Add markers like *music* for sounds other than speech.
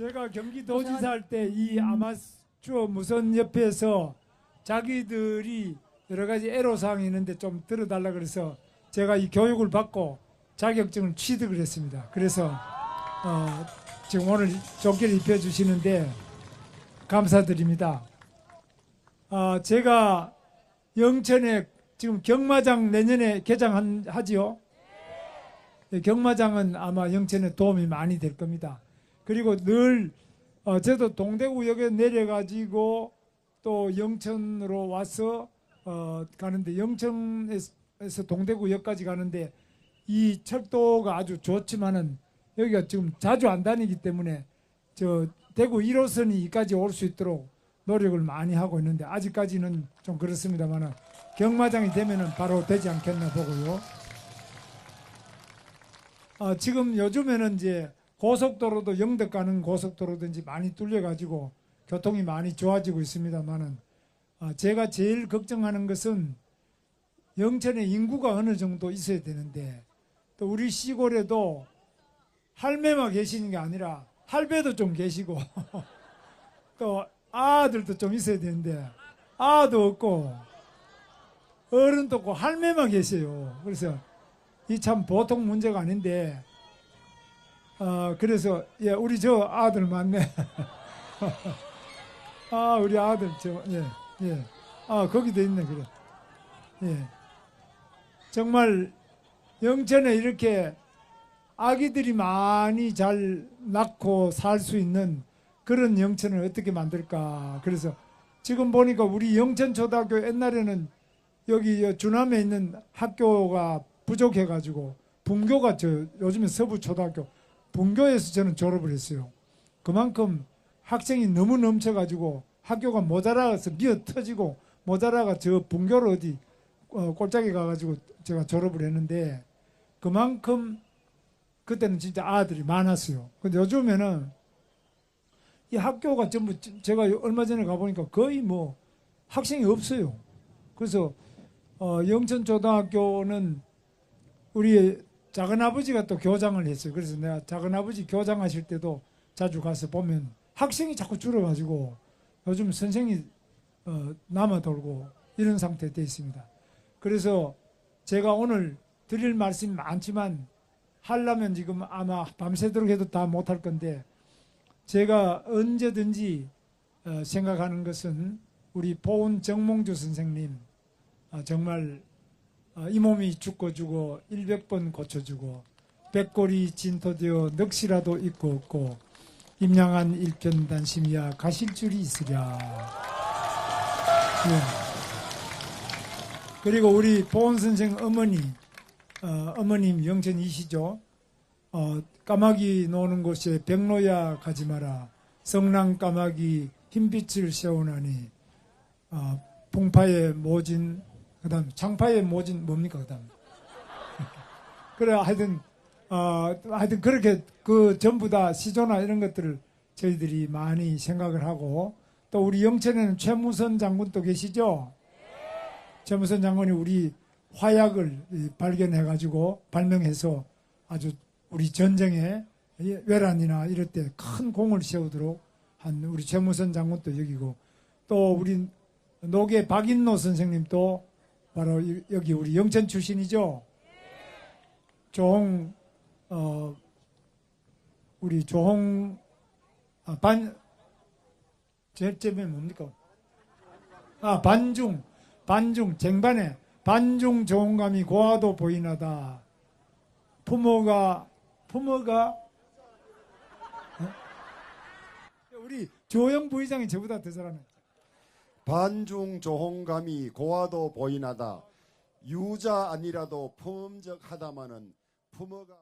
제가 경기도지사 할 때 이 아마추어 무선 옆에서 자기들이 여러 가지 애로사항이 있는데 좀 들어달라 그래서 제가 이 교육을 받고 자격증을 취득을 했습니다. 그래서 어, 지금 오늘 조끼를 입혀주시는데 감사드립니다. 아, 제가 영천에 지금 경마장 내년에 개장하지요. 네, 경마장은 아마 영천에 도움이 많이 될 겁니다. 그리고 늘 어, 저도 동대구역에 내려가지고 또 영천으로 와서 어, 가는데 영천에서 동대구역까지 가는데 이 철도가 아주 좋지만은 여기가 지금 자주 안 다니기 때문에 저 대구 1호선이 이까지 올 수 있도록 노력을 많이 하고 있는데 아직까지는 좀 그렇습니다만은 경마장이 되면은 바로 되지 않겠나 보고요. 아, 지금 요즘에는 이제 고속도로도 영덕 가는 고속도로든지 많이 뚫려가지고 교통이 많이 좋아지고 있습니다만은 아, 제가 제일 걱정하는 것은 영천에 인구가 어느 정도 있어야 되는데 또 우리 시골에도 할매만 계시는 게 아니라 할배도 좀 계시고 *laughs* 또 아들도 좀 있어야 되는데 아도 없고 어른도 없고 할매만 계세요. 그래서 이 참 보통 문제가 아닌데 어, 그래서 예 우리 저 아들 맞네. *laughs* 아 우리 아들 저 예 예. 아 거기도 있네 그래. 예. 정말 영천에 이렇게 아기들이 많이 잘 낳고 살 수 있는 그런 영천을 어떻게 만들까. 그래서 지금 보니까 우리 영천초등학교 옛날에는 여기 주남에 있는 학교가 부족해가지고 분교가 저 요즘에 서부초등학교 분교에서 저는 졸업을 했어요. 그만큼 학생이 너무 넘쳐가지고 학교가 모자라서 미어 터지고 모자라가 저 분교를 어디 어, 꼴짝에 가가지고 제가 졸업을 했는데 그만큼 그때는 진짜 아들이 많았어요. 근데 요즘에는 이 학교가 전부 제- 제가 얼마 전에 가보니까 거의 뭐 학생이 없어요. 그래서 어, 영천초등학교는 우리 작은아버지가 또 교장을 했어요. 그래서 내가 작은아버지 교장하실 때도 자주 가서 보면 학생이 자꾸 줄어가지고 요즘 선생이 어, 남아 돌고 이런 상태에 돼 있습니다. 그래서 제가 오늘 드릴 말씀이 많지만 하려면 지금 아마 밤새도록 해도 다 못할 건데 제가 언제든지 어, 생각하는 것은 우리 보은 정몽주 선생님 아, 정말 아, 이 몸이 죽고 주고 일백 번 고쳐주고 백골이 진토되어 넋이라도 있고 없고 임양한 일편단심이야 가실 줄이 있으랴. 예. 그리고 우리 보은 선생 어머니 어, 어머님 영천이시죠? 어, 까마귀 노는 곳에 백로야 가지 마라. 성랑 까마귀 흰빛을 세우나니 어, 풍파에 모진 그다음 장파에 모진 뭡니까 그다음? *laughs* 그래 하여튼 어 하여튼 그렇게 그 전부 다 시조나 이런 것들을 저희들이 많이 생각을 하고 또 우리 영천에는 최무선 장군도 계시죠? 최무선 장군이 우리 화약을 이, 발견해 가지고 발명해서 아주 우리 전쟁에 이 외란이나 이럴 때 큰 공을 세우도록 한 우리 최무선 장군도 여기고 또 우리 노계 박인노 선생님도 바로 이- 여기 우리 영천 출신이죠. 조홍 어 우리 조홍 아, 반 제점이 뭡니까? 아 반중 반중 쟁반에 반중 조홍감이 고화도 보이나다. 부모가 부모가 어? 우리 조영 부의장이 저보다 더 잘하네. 반중 조홍감이 고와도 보이나다. 유자 아니라도 품적하다마는 품어가